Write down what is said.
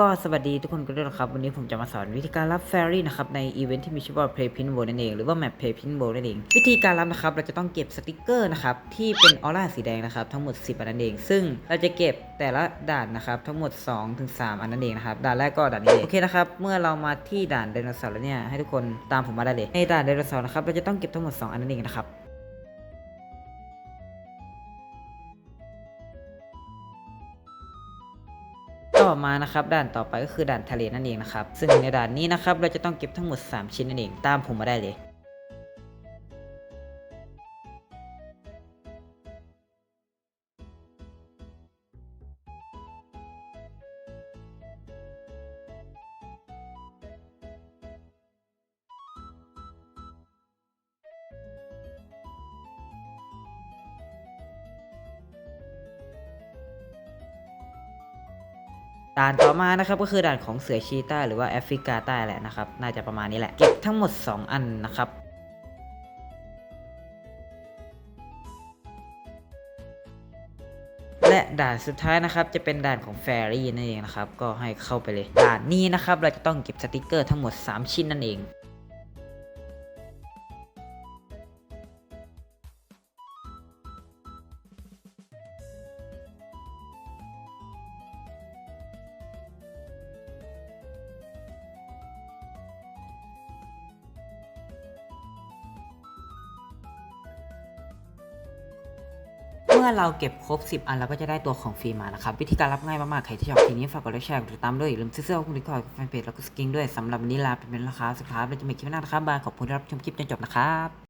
ก็สวัสดีทุกคนกันด้วยนะครับ วันนี้ผมจะมาสอนวิธีการรับแฟรี่นะครับ ในอีเวนท์ที่มีชื่อว่า Play Pin World นั่นเอง หรือว่า Map Play Pin World นั่นเอง วิธีการรับนะครับ เราจะต้องเก็บสติกเกอร์นะครับ ที่เป็นออร่าสีแดงนะครับ ทั้งหมด 10 อันนั่นเอง ซึ่งเราจะเก็บแต่ละด่านนะครับ ทั้งหมด 2-3 อันนั่นเองนะครับ ด่านแรกก็ด่านนี้โอเคนะครับ เมื่อเรามาที่ด่านไดโนเสาร์แล้วเนี่ยให้ทุกคนตามผมมาได้เลยในด่านไดโนเสาร์นะครับเราจะต้องเก็บทั้งหมด 2 อันนั่นเองนะครับ ต่อมานะครับด่านต่อไปก็คือด่านทะเลนั่นเองนะครับซึ่งในด่านนี้นะครับเราจะต้องเก็บทั้งหมด 3 ชิ้นนั่นเองตามผมมาได้เลย ด่านต่อมานะครับก็คือด่านของเสือชีต้าหรือว่าแอฟริกาใต้แหละนะครับ น่าจะประมาณนี้แหละ เก็บทั้งหมด 2 อันนะครับและด่านสุดท้ายนะครับจะเป็นด่านของแฟรี่นั่นเองนะครับก็ให้เข้าไปเลย ด่านนี้นะครับเราจะต้องเก็บสติกเกอร์ทั้งหมด 3 ชิ้นนั่นเอง มื่อเราเก็บครบ 10 อันเราก็จะได้ตัวของฟรีมานะครับ วิธีการรับง่ายมากๆ ใครที่ชอบคลิปนี้ฝากกดไลค์แชร์กดติดตามด้วยอย่าลืมซื้อเสื้อของคุณดีกว่าแฟนเพจแล้วก็สกิงด้วยสำหรับวันนี้ลาไปเป็นราคาสุดท้ายเราจะมีคลิปหน้านะครับบายขอบคุณที่รับชมคลิปจนจบนะครับ